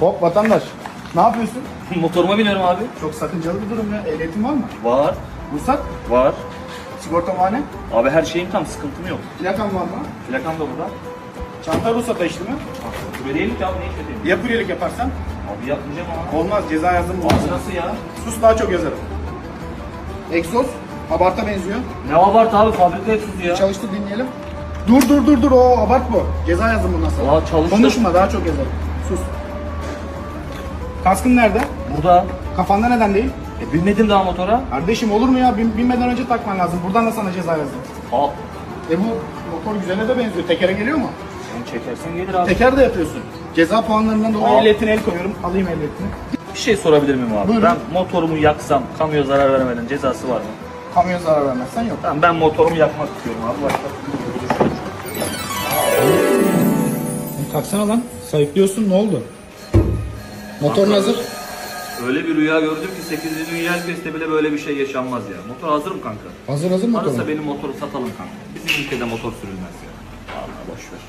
Hop vatandaş. Ne yapıyorsun? Motoruma biniyorum abi. Çok sakıncalı bir durum ya. Ehliyetin var mı? Var. Ruhsat? Var. Sigorta muayene? Abi her şeyim tam sıkıntım yok. Plakan var mı? Plakam da burada. Çanta ruhsata işte mi? Ki abi ne işledeyim? Ya kuryelik yaparsan? Abi yapmayacağım abi. Olmaz ceza yazdım. Abi nasıl ya? Sus daha çok yazarım. Egzoz. Abarta benziyor. Ne abart abi fabrika egzozu ya. Çalıştır dinleyelim. Dur dur dur dur o abart bu. Ceza yazdım bundan sonra. Aa, çalıştır. Konuşma daha çok yazarım. Sus. Kaskın nerede? Burada. Kafanda neden değil? E binmedim daha motora. Kardeşim olur mu ya? Bin, binmeden önce takman lazım. Buradan da sana ceza yazdım. Aa. E bu motor güzele de benziyor. Tekere geliyor mu? Sen çekersen gelir abi. Teker de yapıyorsun. Ceza puanlarından dolayı ehliyetine el koyuyorum. Alayım ehliyetini. Bir şey sorabilir miyim abi? Buyurun. Ben motorumu yaksam kamuya zarar vermeden cezası var mı? Kamyon zarar vermezsen yok. Tamam ben motorumu yakmak istiyorum abi. Başka. Kalksana lan. Sayıklıyorsun ne oldu? Motorun hazır. Öyle bir rüya gördüm ki 8. Dünya Ülkesi'nde bile böyle bir şey yaşanmaz ya. Motor hazır mı kanka? Hazır hazır motorun. Varsa benim motoru satalım kanka. Bizim ülkede motor sürülmez ya. Allah boş ver.